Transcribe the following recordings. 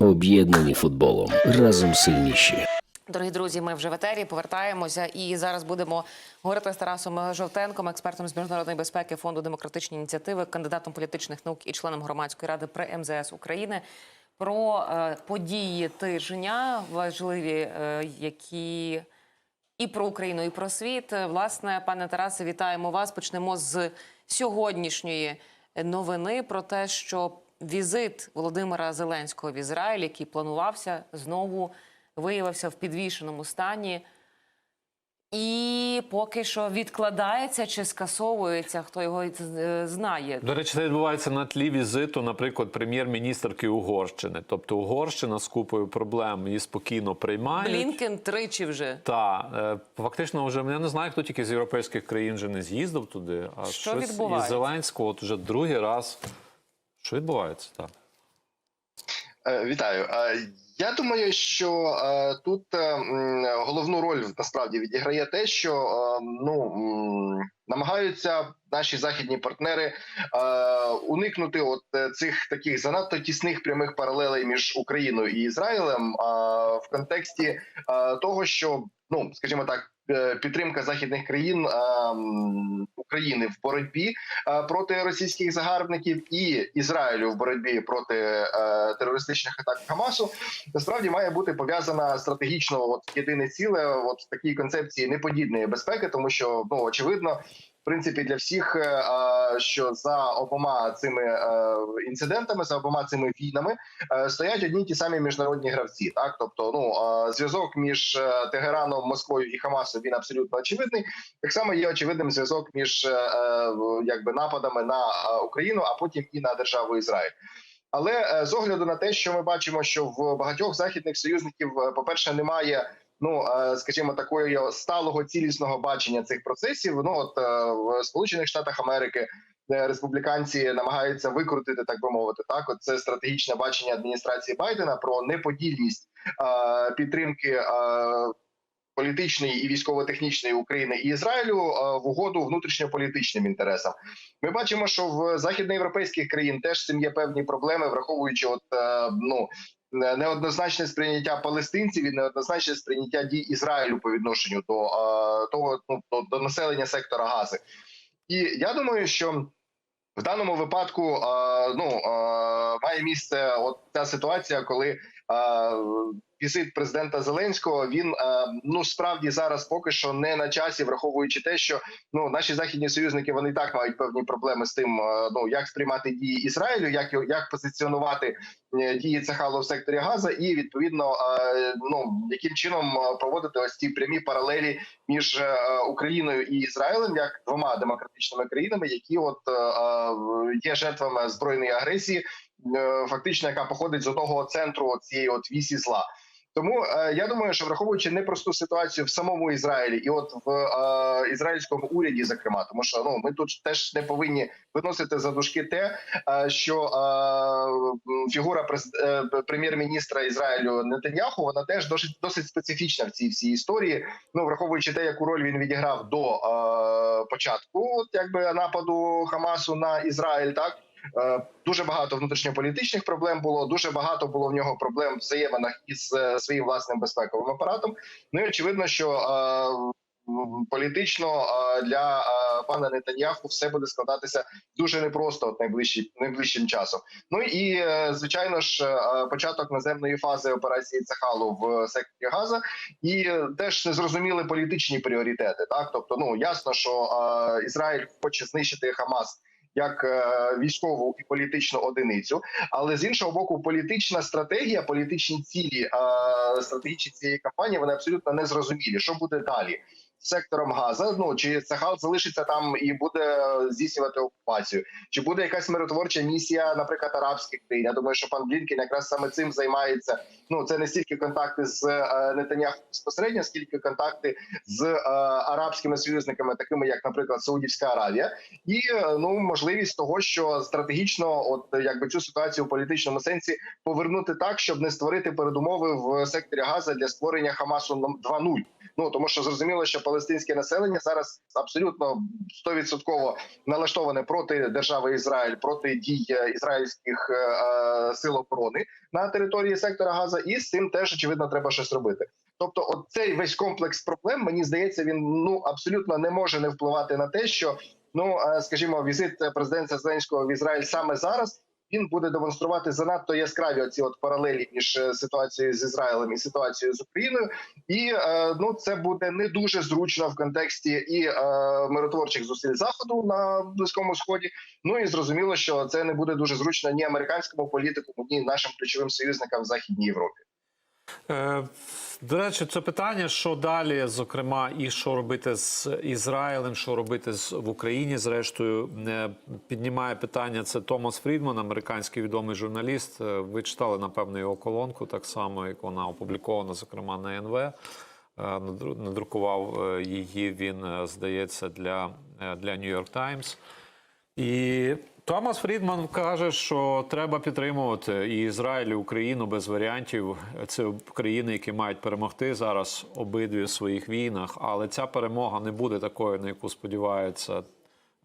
Об'єднані футболом. Разом сильніші. Дорогі друзі, ми вже в етері повертаємося і зараз будемо говорити з Тарасом Жовтенком, експертом з міжнародної безпеки фонду демократичні ініціативи, кандидатом політичних наук і членом громадської ради при МЗС України. Про е, події тижня важливі, е, які і про Україну, і про світ. Власне, пане Тарасе, вітаємо вас. Почнемо з сьогоднішньої новини про те, що візит Володимира Зеленського в Ізраїль, який планувався, знову виявився в підвішеному стані. І поки що відкладається чи скасовується, хто його е, знає. До речі, це відбувається на тлі візиту, наприклад, прем'єр-міністрки Угорщини. Тобто Угорщина з купою проблем її спокійно приймає. Блінкен тричі вже. Та е, фактично, вже я не знаю, хто тільки з європейських країн вже не з'їздив туди. А Що щось відбувається? із Зеленського от вже другий раз. Що відбувається? Так. Е, Вітаю. Е, Я думаю, що е, тут головну роль насправді відіграє те, що ну намагаються наші західні партнери уникнути от цих таких занадто тісних прямих паралелей між Україною і Ізраїлем в контексті того, що ну скажімо так. е, Підтримка західних країн е, України в боротьбі е, проти російських загарбників і Ізраїлю в боротьбі проти терористичних атак Хамасу насправді має бути пов'язана стратегічно от єдине ціле, от в такій концепції неподібної безпеки, тому що ну очевидно. Принципі, для всіх, е, що за обома цими е, інцидентами, за обома цими війнами е, стоять одні ті самі міжнародні гравці. Так, тобто, ну зв'язок між Тегераном, Москвою і Хамасом він абсолютно очевидний. Так само є очевидним зв'язок між якби нападами на Україну, а потім і на державу Ізраїль. Але з огляду на те, що ми бачимо, що в багатьох західних союзників, е, по-перше, немає. Ну, е, скажімо, такої сталого цілісного бачення цих процесів. Ну от е, в Сполучених Штатах Америки республіканці намагаються викрутити, так би мовити, так от це стратегічне бачення адміністрації Байдена про неподільність е, підтримки е, політичної і військово-технічної України і Ізраїлю е, в угоду внутрішньополітичним інтересам. Ми бачимо, що в західноєвропейських країн теж цим є певні проблеми, враховуючи от е, ну. Не- Неоднозначне сприйняття палестинців і неоднозначне сприйняття дій Ізраїлю по відношенню до е, того ну, до, населення сектора Гази. І я думаю, що в даному випадку е, ну е, має місце от ця ситуація, коли е, візит президента Зеленського він е, ну справді зараз поки що не на часі, враховуючи те, що ну наші західні союзники вони так мають певні проблеми з тим, е, ну як сприймати дії Ізраїлю, як як позиціонувати е, дії Цехалу в секторі Газа, і відповідно ну яким чином проводити ось ці прямі паралелі між Україною і Ізраїлем як двома демократичними країнами, які от є жертвами збройної агресії, фактично яка походить з одного центру цієї от вісі зла. Тому е, я думаю, що враховуючи непросту ситуацію в самому Ізраїлі, і от в е, ізраїльському уряді, зокрема, тому що ну ми тут теж не повинні виносити за дужки те, е, що е, фігура е, прем'єр-міністра Ізраїлю Нетаньяху вона теж досить досить специфічна в цій всій історії. Ну враховуючи те, яку роль він відіграв до е, початку, от якби нападу Хамасу на Ізраїль, так. Е, Дуже багато внутрішньополітичних проблем було. Дуже багато було в нього проблем взаєминах із е, своїм власним безпековим апаратом. Ну і очевидно, що е, політично для пана Нетаньяху все буде складатися дуже непросто от найближчі найближчим часом. Ну і звичайно ж початок наземної фази операції Цехалу в секторі Газа, і теж незрозуміли політичні пріоритети. Так, тобто, ну ясно, що Ізраїль хоче знищити Хамас як е, військову і політичну одиницю, але з іншого боку, політична стратегія, політичні цілі стратегічні цієї кампанії вони абсолютно не зрозумілі. Що буде далі? Сектором Газа, ну чи Сахал залишиться там і буде здійснювати окупацію, чи буде якась миротворча місія, наприклад, арабських країн. Я думаю, що пан Блінкен якраз саме цим займається. Ну це не стільки контакти з е, Нетаньяху безпосередньо, скільки контакти з е, арабськими союзниками, такими як, наприклад, Саудівська Аравія, і е, ну можливість того, що стратегічно, от якби цю ситуацію в політичному сенсі повернути так, щоб не створити передумови в секторі Газа для створення Хамасу 2.0. Ну тому що зрозуміло, що палестинське населення зараз абсолютно стовідсотково налаштоване проти держави Ізраїль, проти дій е, ізраїльських е, е, сил оборони на території сектора Газа, і з цим теж очевидно треба щось робити. Тобто, от цей весь комплекс проблем, мені здається, він ну абсолютно не може не впливати на те, що ну е, скажімо, візит президента Зеленського в Ізраїль саме зараз. Він буде демонструвати занадто яскраві оці от паралелі між е, ситуацією з Ізраїлем і ситуацією з Україною, і е, ну це буде не дуже зручно в контексті і е, миротворчих зусиль заходу на близькому сході. Ну і зрозуміло, що це не буде дуже зручно ні американському політику, ні нашим ключовим союзникам в західній Європі. Е, До речі, це питання, що далі, зокрема, і що робити з Ізраїлем, що робити в Україні. Зрештою, е, піднімає питання. Це Томас Фрідман, американський відомий журналіст. Е, Ви читали напевно його колонку, так само як вона опублікована, зокрема на НВ. Надру- Надрукував її він, здається, для, для New York Times. І Томас Фрідман каже, що треба підтримувати і Ізраїль, і Україну без варіантів. Це країни, які мають перемогти зараз обидві в своїх війнах. Але ця перемога не буде такою, на яку сподівається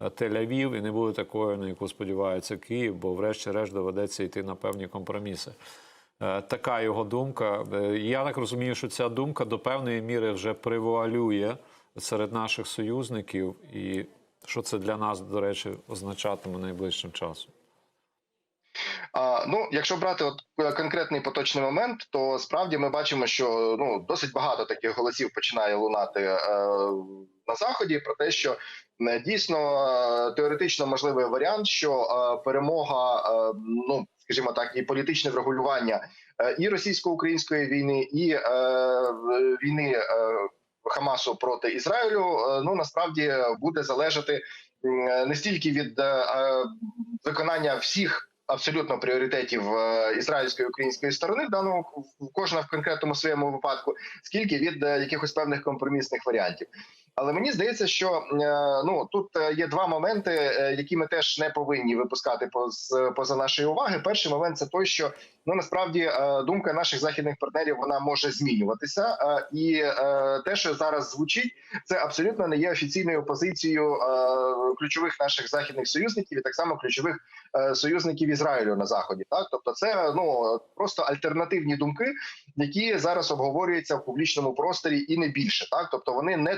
Тель-Авів, і не буде такою, на яку сподівається Київ, бо, врешті-решт, доведеться йти на певні компроміси. Е, Така його думка. Е, Я так розумію, що ця думка до певної міри вже привуалює серед наших союзників, і що це для нас, до речі, означатиме найближчим часом. А, ну, якщо брати от е, конкретний поточний момент, то справді ми бачимо, що ну досить багато таких голосів починає лунати е, на заході про те, що дійсно е, теоретично можливий варіант, що е, перемога, е, ну скажімо так, і політичне врегулювання е, і російсько-української війни, і е, війни е, Хамасу проти Ізраїлю, е, ну насправді буде залежати не стільки від е, е, виконання всіх абсолютно пріоритетів е, ізраїльської української сторони, в кожна в конкретному своєму випадку, скільки від е, якихось певних компромісних варіантів. Але мені здається, що е, ну тут е, є два моменти, е, які ми теж не повинні випускати поз- поза нашої уваги. Перший момент це той, що ну насправді думка наших західних партнерів вона може змінюватися, і те, що зараз звучить, це абсолютно не є офіційною позицією ключових наших західних союзників і так само ключових союзників Ізраїлю на заході. Так, тобто, це ну просто альтернативні думки, які зараз обговорюються в публічному просторі, і не більше. Так, тобто вони не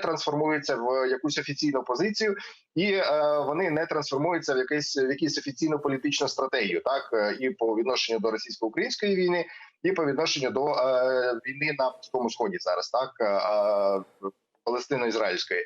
трансформуються в якусь офіційну позицію, і е, вони не трансформуються в якийсь в якусь офіційну політичну стратегію, так е, і по відношенню до російсько-української війни, і по відношенню до е, війни на Близькому сході зараз, так. Палестино-ізраїльської,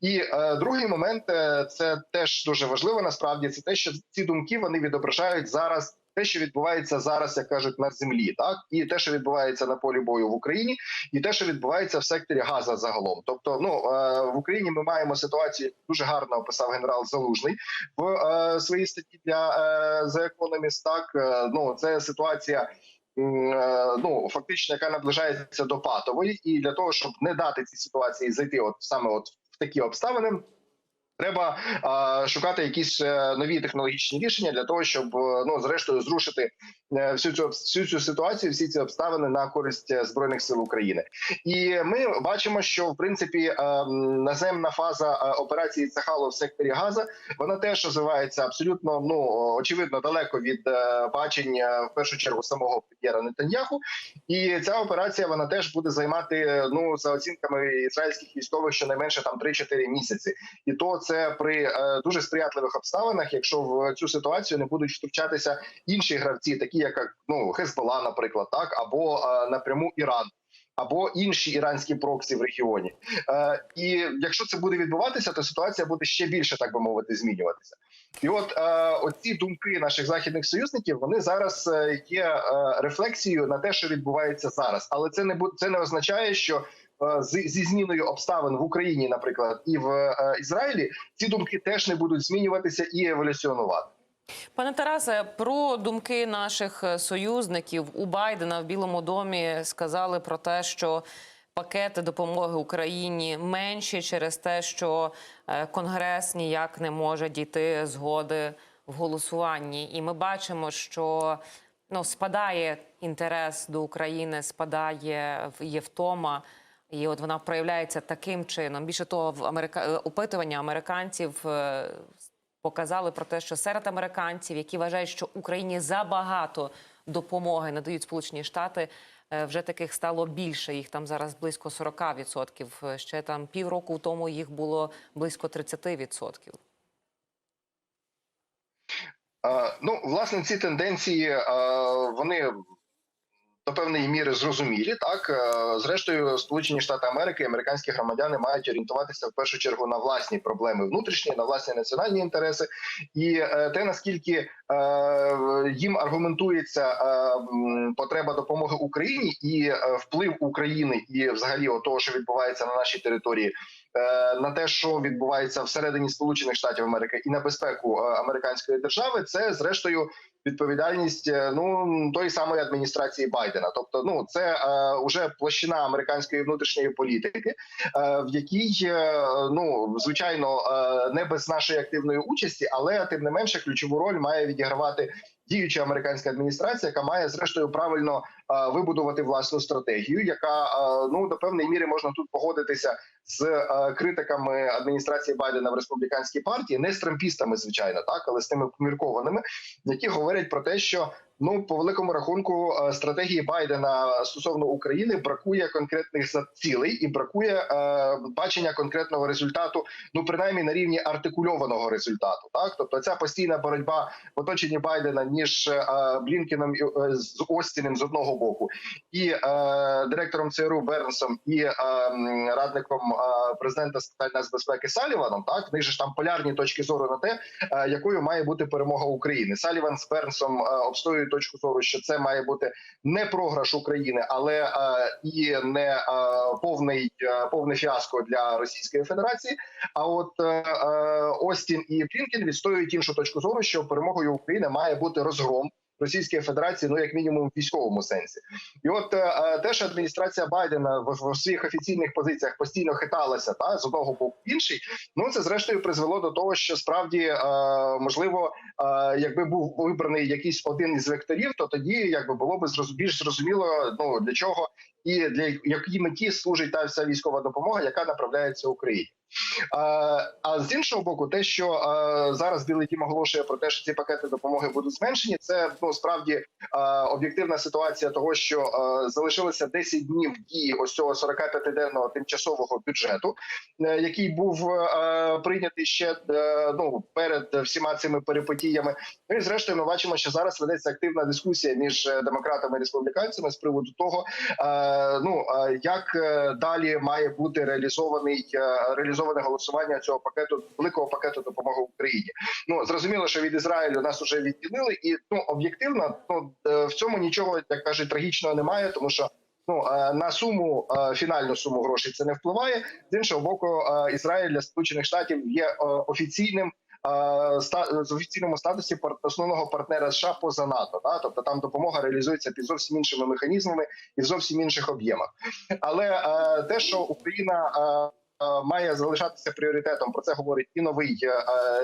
і е, другий момент е, це теж дуже важливо. Насправді це те, що ці думки вони відображають зараз те, що відбувається зараз, як кажуть, на землі, так і те, що відбувається на полі бою в Україні, і те, що відбувається в секторі Газа загалом. Тобто, ну е, в Україні ми маємо ситуацію, дуже гарно описав генерал Залужний в е, своїй статті для е, The Economist. Так ну це ситуація. Ну, фактично, яка наближається до патової, і для того, щоб не дати цій ситуації зайти, от саме от в такі обставини, Треба а, шукати якісь е, нові технологічні рішення для того, щоб е, ну зрештою зрушити всю цю всю цю ситуацію, всі ці обставини на користь е, збройних сил України. І ми бачимо, що в принципі е, наземна фаза е, операції Цахало в секторі Газа вона теж розвивається абсолютно ну очевидно далеко від е, бачень е, в першу чергу самого прем'єра Нетаньяху. І ця операція вона теж буде займати е, ну за оцінками ізраїльських військових щонайменше там 3-4 місяці і то це при е, дуже сприятливих обставинах, якщо в цю ситуацію не будуть втручатися інші гравці, такі як ну Хезбола, наприклад, так або е, напряму Іран. Або інші іранські проксі в регіоні, е, і якщо це буде відбуватися, то ситуація буде ще більше, так би мовити, змінюватися. І от е, оці думки наших західних союзників вони зараз е, є е, рефлексією на те, що відбувається зараз, але це не це не означає, що е, зі зміною обставин в Україні, наприклад, і в Ізраїлі, ці думки теж не будуть змінюватися і еволюціонувати. Пане Тарасе, про думки наших е, союзників у Байдена в Білому домі сказали про те, що пакети допомоги Україні менші через те, що е, Конгрес ніяк не може дійти згоди в голосуванні. І ми бачимо, що ну спадає інтерес до України, спадає є втома. І от вона проявляється таким чином. Більше того, в Америка... е, опитування американців показали про те, що серед американців, які вважають, що Україні забагато допомоги надають Сполучені Штати, е, вже таких стало більше. Їх там зараз близько 40%. Е, Ще там півроку тому їх було близько 30%. Е, Ну, власне, ці тенденції вони до певної міри зрозумілі. Так Е, зрештою, Сполучені Штати Америки, і американські громадяни мають орієнтуватися в першу чергу на власні проблеми внутрішні, на власні національні інтереси, і е, те наскільки е, їм аргументується потреба допомоги Україні і вплив України, і взагалі того, що відбувається на нашій території. Е, На те, що відбувається всередині Сполучених Штатів Америки, і на безпеку е, американської держави, це зрештою відповідальність е, ну тої самої адміністрації Байдена. Тобто, ну це уже площина американської внутрішньої політики, в якій ну звичайно не без нашої активної участі, але тим не менше ключову роль має відігравати. Діюча американська адміністрація, яка має зрештою правильно вибудувати власну стратегію, яка ну до певної міри можна тут погодитися з критиками адміністрації Байдена в республіканській партії, не з трампістами, звичайно, так але з тими поміркованими, які говорять про те, що ну по великому рахунку е, стратегії Байдена стосовно України бракує конкретних цілей і бракує е, бачення конкретного результату, ну принаймні на рівні артикульованого результату. Так, тобто ця постійна боротьба в оточенні Байдена між е, Блінкеном е, з Остіним з одного боку, і е, директором ЦРУ Бернсом, і е, радником е, президента з питань нацбезпеки Саліваном. Так, в ж там полярні точки зору на те, е, якою має бути перемога України. Саліван з Бернсом е, обстоюють точку зору, що це має бути не програш України, але е, і не е, повний е, повне фіаско для Російської Федерації. А от е, е, Остін і Блінкен відстоюють іншу точку зору, що перемогою України має бути розгром. Російської Федерації, ну як мінімум, в військовому сенсі, і от е, е, те, адміністрація Байдена в, в своїх офіційних позиціях постійно хиталася та з одного боку в інший, ну це зрештою призвело до того, що справді е, можливо, е, якби був вибраний якийсь один із векторів, то тоді якби було б більш зрозуміло, ну для чого і для якої меті служить та вся військова допомога, яка направляється Україні. А з іншого боку, те, що зараз Білий Дім оголошує про те, що ці пакети допомоги будуть зменшені, це ну справді об'єктивна ситуація того, що залишилося 10 днів дії ось цього 45-денного тимчасового бюджету, е, який був е, прийнятий ще е, ну перед всіма цими перипетіями. Ну і зрештою, ми бачимо, що зараз ведеться активна дискусія між демократами і республіканцями з приводу того, ну як далі має бути реалізований е, реалізоване голосування цього пакету великого пакету допомоги Україні. Ну зрозуміло, що від Ізраїлю нас вже відділили, і ну об'єктивно, ну е, в цьому нічого як кажуть трагічного немає, тому що. Ну е, на суму е, фінальну суму грошей це не впливає. З іншого боку, Ізраїль для Сполучених Штатів є офіційним з офіційному статусі основного партнера США поза НАТО. Да? Тобто там допомога реалізується під зовсім іншими механізмами і в зовсім інших об'ємах. Але те, що Україна має залишатися пріоритетом, про це говорить і новий е,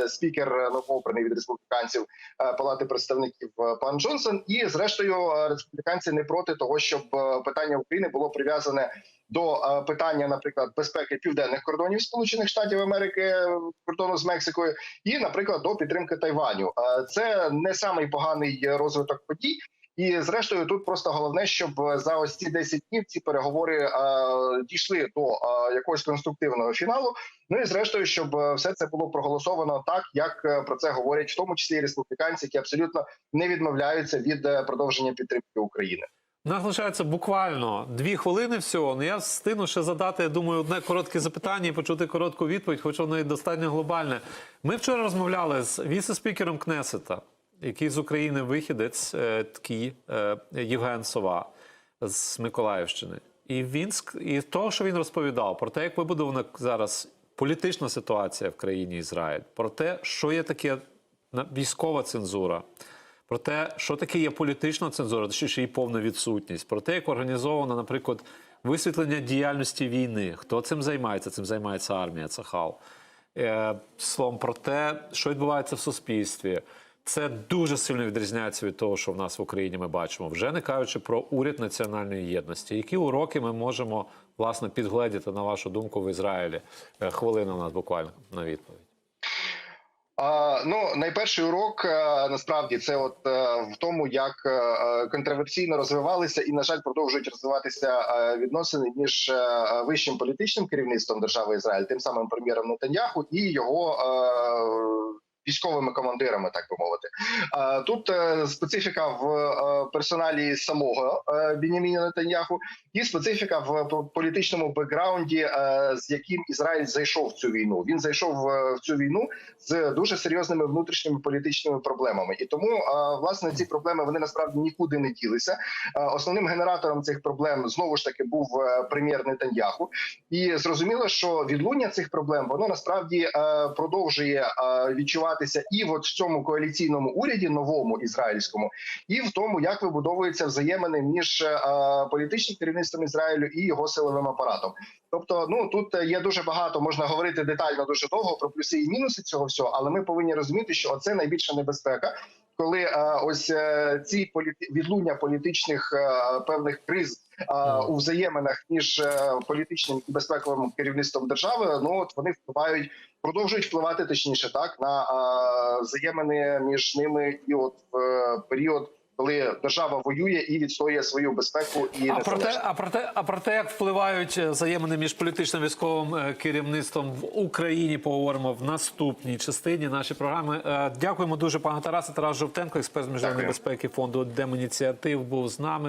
е, спікер е, новообраний від республіканців е, Палати представників е, пан Джонсон. І зрештою, е, республіканці не проти того, щоб е, питання України було прив'язане до е, питання, наприклад, безпеки південних кордонів Сполучених Штатів Америки, е, кордону з Мексикою, і, наприклад, до підтримки Тайваню. Е, Це не самий поганий е, розвиток подій. І зрештою, тут просто головне, щоб за ось ці 10 днів ці переговори е, дійшли до е, якогось конструктивного фіналу. Ну і зрештою, щоб е, все це було проголосовано так, як е, про це говорять, в тому числі і республіканці, які абсолютно не відмовляються від е, продовження підтримки України. Нас буквально дві хвилини всього. Ну я встигну ще задати, я думаю, одне коротке запитання і почути коротку відповідь, хоч воно і достатньо глобальне. Ми вчора розмовляли з віце-спікером Кнесета, який з України вихідець, е, такий е, Євген Сова з Миколаївщини. І він і того, що він розповідав, про те, як вибудована зараз політична ситуація в країні Ізраїль, про те, що є таке військова цензура. Про те, що таке є політична цензура, точніше її повна відсутність, про те, як організовано, наприклад, висвітлення діяльності війни. Хто цим займається? Цим займається армія, Цахал. Е, словом, про те, що відбувається в суспільстві. Це дуже сильно відрізняється від того, що в нас в Україні ми бачимо, вже не кажучи про уряд національної єдності. Які уроки ми можемо власне підгледіти на вашу думку в Ізраїлі? Е, Хвилина у нас буквально на відповідь. Ну, найперший урок е, насправді це от е, в тому, як контроверсійно розвивалися і, на жаль, продовжують розвиватися відносини між вищим політичним керівництвом держави Ізраїль, тим самим прем'єром Нетаньяху і його військовими командирами, так би мовити. Тут е, специфіка в е, персоналі самого е, Біняміна Нетаньяху і специфіка в політичному бекграунді, з яким Ізраїль зайшов в цю війну. Він зайшов в цю війну з дуже серйозними внутрішніми політичними проблемами, і тому власне ці проблеми вони насправді нікуди не ділися. Основним генератором цих проблем знову ж таки був прем'єр Нетаньяху, і зрозуміло, що відлуння цих проблем воно насправді продовжує е, відчуватися і от в цьому коаліційному уряді, новому ізраїльському, і в тому, як вибудовуються взаємини між е, політичним керівництвом Ізраїлю і його силовим апаратом. Тобто, ну тут є дуже багато, можна говорити детально дуже довго про плюси і мінуси цього всього, але ми повинні розуміти, що це найбільша небезпека. Коли е, ось е, ці політи... відлуння політичних е, певних криз у взаєминах між політичним і безпековим керівництвом держави, ну от вони впливають, продовжують впливати точніше так на взаємини між ними, і от в період, коли держава воює і відстоює свою безпеку і А про те, а про те, а про те, як впливають е, взаємини між політичним військовим е, керівництвом в Україні, поговоримо в наступній частині нашої програми. Е, Дякуємо дуже, пане Тарасе. Тарас Жовтенко, експерт з міжнародної безпеки фонду Демініціатив, був з нами.